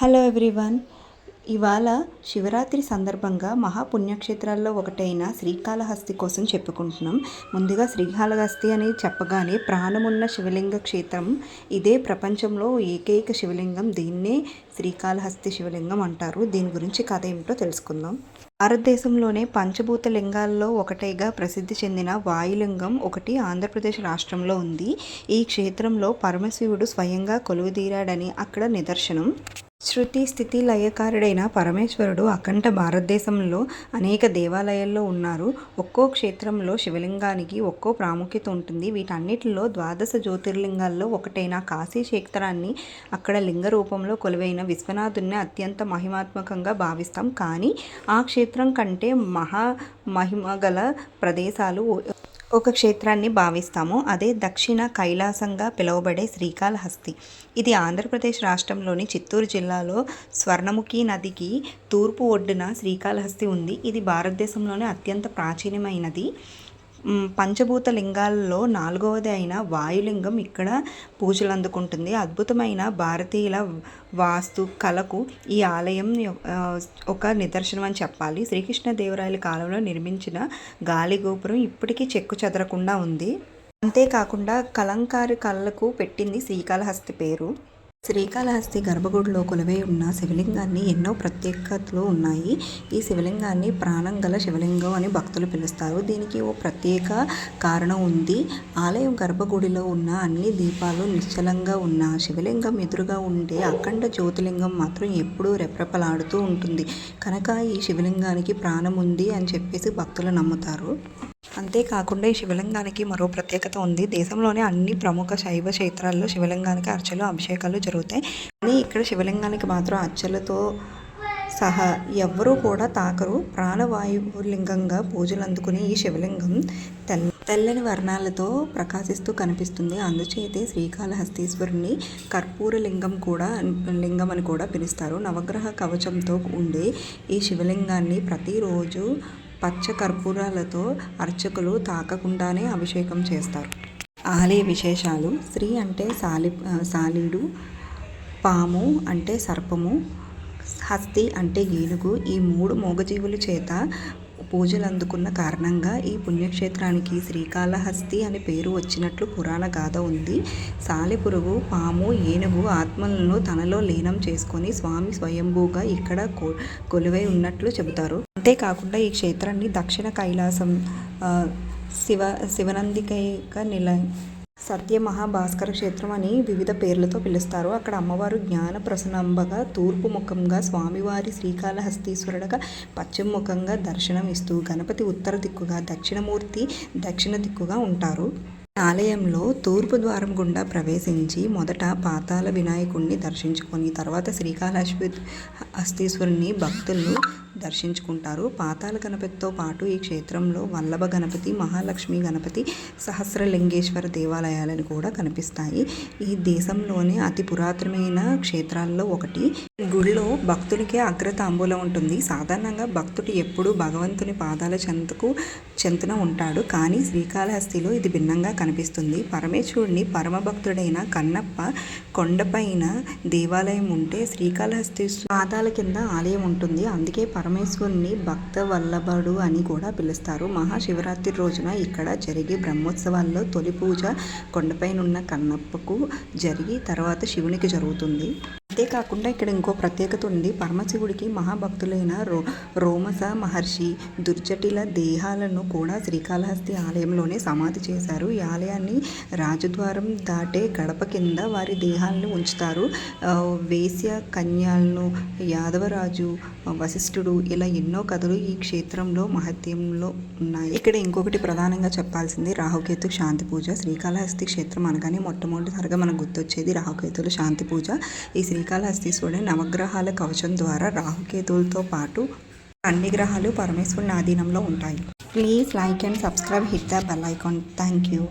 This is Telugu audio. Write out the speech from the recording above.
Hello everyone. ఇవాళ శివరాత్రి సందర్భంగా మహాపుణ్యక్షేత్రాల్లో ఒకటైన శ్రీకాళహస్తి కోసం చెప్పుకుంటున్నాం. ముందుగా శ్రీకాళహస్తి అని చెప్పగానే ప్రాణమున్న శివలింగ క్షేత్రం. ఇదే ప్రపంచంలో ఏకైక శివలింగం. దీన్నే శ్రీకాళహస్తి శివలింగం అంటారు. దీని గురించి కథ ఏమిటో తెలుసుకుందాం. భారతదేశంలోనే పంచభూత లింగాల్లో ఒకటైగా ప్రసిద్ధి చెందిన వాయులింగం ఒకటి ఆంధ్రప్రదేశ్ రాష్ట్రంలో ఉంది. ఈ క్షేత్రంలో పరమశివుడు స్వయంగా కొలువుదీరాడని అక్కడ నిదర్శనం. శృతి స్థితి లయకారుడైన పరమేశ్వరుడు అఖండ భారతదేశంలో అనేక దేవాలయాల్లో ఉన్నారు. ఒక్కో క్షేత్రంలో శివలింగానికి ఒక్కో ప్రాముఖ్యత ఉంటుంది. వీటన్నిటిలో ద్వాదశ జ్యోతిర్లింగాల్లో ఒకటైన కాశీ క్షేత్రాన్ని అక్కడ లింగ రూపంలో కొలువైన విశ్వనాథుని అత్యంత మహిమాత్మకంగా భావిస్తాం. కానీ ఆ క్షేత్రం కంటే మహా మహిమ గల ప్రదేశాలు ఒక క్షేత్రాన్ని భావిస్తాము. అదే దక్షిణ కైలాసంగా పిలువబడే శ్రీకాళహస్తి. ఇది ఆంధ్రప్రదేశ్ రాష్ట్రంలోని చిత్తూరు జిల్లాలో స్వర్ణముఖి నదికి తూర్పు ఒడ్డున శ్రీకాళహస్తి ఉంది. ఇది భారతదేశంలోనే అత్యంత ప్రాచీనమైనది. పంచభూత లింగాల్లో నాలుగవది అయిన వాయులింగం ఇక్కడ పూజలు అందుకుంటుంది అద్భుతమైన భారతీయుల వాస్తు కళకు ఈ ఆలయం ఒక నిదర్శనం అని చెప్పాలి. శ్రీకృష్ణదేవరాయల కాలంలో నిర్మించిన గాలి గోపురం ఇప్పటికీ చెక్కు చెదరకుండా ఉంది. అంతేకాకుండా కలంకారి కళలకు పెట్టింది శ్రీకాళహస్తి పేరు. శ్రీకాళహస్తి గర్భగుడిలో కొలువై ఉన్న శివలింగాన్ని ఎన్నో ప్రత్యేకతలు ఉన్నాయి. ఈ శివలింగాన్ని ప్రాణం గల శివలింగం అని భక్తులు పిలుస్తారు. దీనికి ఓ ప్రత్యేక కారణం ఉంది. ఆలయం గర్భగుడిలో ఉన్న అన్ని దీపాలు నిశ్చలంగా ఉన్న శివలింగం ఎదురుగా ఉండే అఖండ జ్యోతిలింగం మాత్రం ఎప్పుడూ రెప్రెపలాడుతూ ఉంటుంది. కనుక ఈ శివలింగానికి ప్రాణం ఉంది అని చెప్పేసి భక్తులు నమ్ముతారు. అంతేకాకుండా ఈ శివలింగానికి మరో ప్రత్యేకత ఉంది. దేశంలోనే అన్ని ప్రముఖ శైవ క్షేత్రాల్లో శివలింగానికి అర్చలు అభిషేకాలు జరుగుతాయి. కానీ ఇక్కడ శివలింగానికి మాత్రం అర్చలతో సహా ఎవ్వరూ కూడా తాకరు. ప్రాణవాయువు లింగంగా పూజలు అందుకునే ఈ శివలింగం తెల్ల తెల్లని వర్ణాలతో ప్రకాశిస్తూ కనిపిస్తుంది. అందుచేతే శ్రీకాళహస్తీశ్వరుని కర్పూర లింగం కూడా లింగం అని కూడా పిలుస్తారు. నవగ్రహ కవచంతో ఉండే ఈ శివలింగాన్ని ప్రతిరోజు పచ్చ కర్పూరాలతో అర్చకులు తాకకుండానే అభిషేకం చేస్తారు. ఆలయ విశేషాలు స్త్రీ అంటే సాలి సాలీడు పాము అంటే సర్పము హస్తి అంటే ఏనుగు ఈ మూడు మూగజీవుల చేత పూజలు అందుకున్న కారణంగా ఈ పుణ్యక్షేత్రానికి శ్రీకాళహస్తి అనే పేరు వచ్చినట్లు పురాణ గాథ ఉంది. సాలెపురుగు పాము ఏనుగు ఆత్మలను తనలో లీనం చేసుకొని స్వామి స్వయంభూగా ఇక్కడ కొలువై ఉన్నట్లు చెబుతారు. అంతేకాకుండా ఈ క్షేత్రాన్ని దక్షిణ కైలాసం శివ శివనందికైక నిలయం సత్య మహాభాస్కర క్షేత్రం అని వివిధ పేర్లతో పిలుస్తారు. అక్కడ అమ్మవారు జ్ఞాన ప్రసనంబగా తూర్పు ముఖంగా స్వామివారి శ్రీకాళహస్తీశ్వరుడగా పశ్చిమ ముఖంగా దర్శనం ఇస్తూ గణపతి ఉత్తర దిక్కుగా దక్షిణమూర్తి దక్షిణ దిక్కుగా ఉంటారు. ఆలయంలో తూర్పు ద్వారం గుండా ప్రవేశించి మొదట పాతాల వినాయకుడిని దర్శించుకొని తర్వాత శ్రీకాళహస్తి హస్తీశ్వరుని భక్తులు దర్శించుకుంటారు. పాతాల గణపతితో పాటు ఈ క్షేత్రంలో వల్లభ గణపతి మహాలక్ష్మి గణపతి సహస్రలింగేశ్వర దేవాలయాలను కూడా కనిపిస్తాయి. ఈ దేశంలోనే అతి పురాతనమైన క్షేత్రాల్లో ఒకటి గుడిలో భక్తునికి అగ్రతాంబూలం ఉంటుంది. సాధారణంగా భక్తుడు ఎప్పుడూ భగవంతుని పాదాల చెంతకు చెంతున ఉంటాడు. కానీ శ్రీకాళహస్తిలో ఇది భిన్నంగా కనిపిస్తుంది. పరమేశ్వరుడిని పరమభక్తుడైన కన్నప్ప కొండపైన దేవాలయం ఉంటే శ్రీకాళహస్తి పాదాల కింద ఆలయం ఉంటుంది. అందుకే పరమేశ్వరుని భక్త వల్లభుడు అని కూడా పిలుస్తారు. మహాశివరాత్రి రోజున ఇక్కడ జరిగే బ్రహ్మోత్సవాల్లో తొలి పూజ కొండపైన ఉన్న కన్నప్పకు జరిగి తర్వాత శివునికి జరుగుతుంది. అంతేకాకుండా ఇక్కడ ఇంకో ప్రత్యేకత ఉంది. పరమశివుడికి మహాభక్తులైన రో రోమస మహర్షి దుర్జటిల దేహాలను కూడా శ్రీకాళహస్తి ఆలయంలోనే సమాధి చేశారు. ఈ ఆలయాన్ని రాజద్వారం దాటే గడప కింద వారి దేహాలను ఉంచుతారు. వేశ్య కన్యాలను యాదవరాజు వశిష్ఠుడు ఇలా ఎన్నో కథలు ఈ క్షేత్రంలో మహత్యంలో ఉన్నాయి. ఇక్కడ ఇంకొకటి ప్రధానంగా చెప్పాల్సింది రాహుకేతు శాంతి పూజ. శ్రీకాళహస్తి క్షేత్రం అనగానే మొట్టమొదటిసారిగా మనకు గుర్తొచ్చేది రాహుకేతుల శాంతి పూజ. ఈ శ్రీ శ్రీకాళహస్తీశ్వరుడు నవగ్రహాల కవచం ద్వారా రాహుకేతులతో పాటు అన్ని గ్రహాలు పరమేశ్వరుని ఆధీనంలో ఉంటాయి. Please like and subscribe hit the bell icon. Thank you.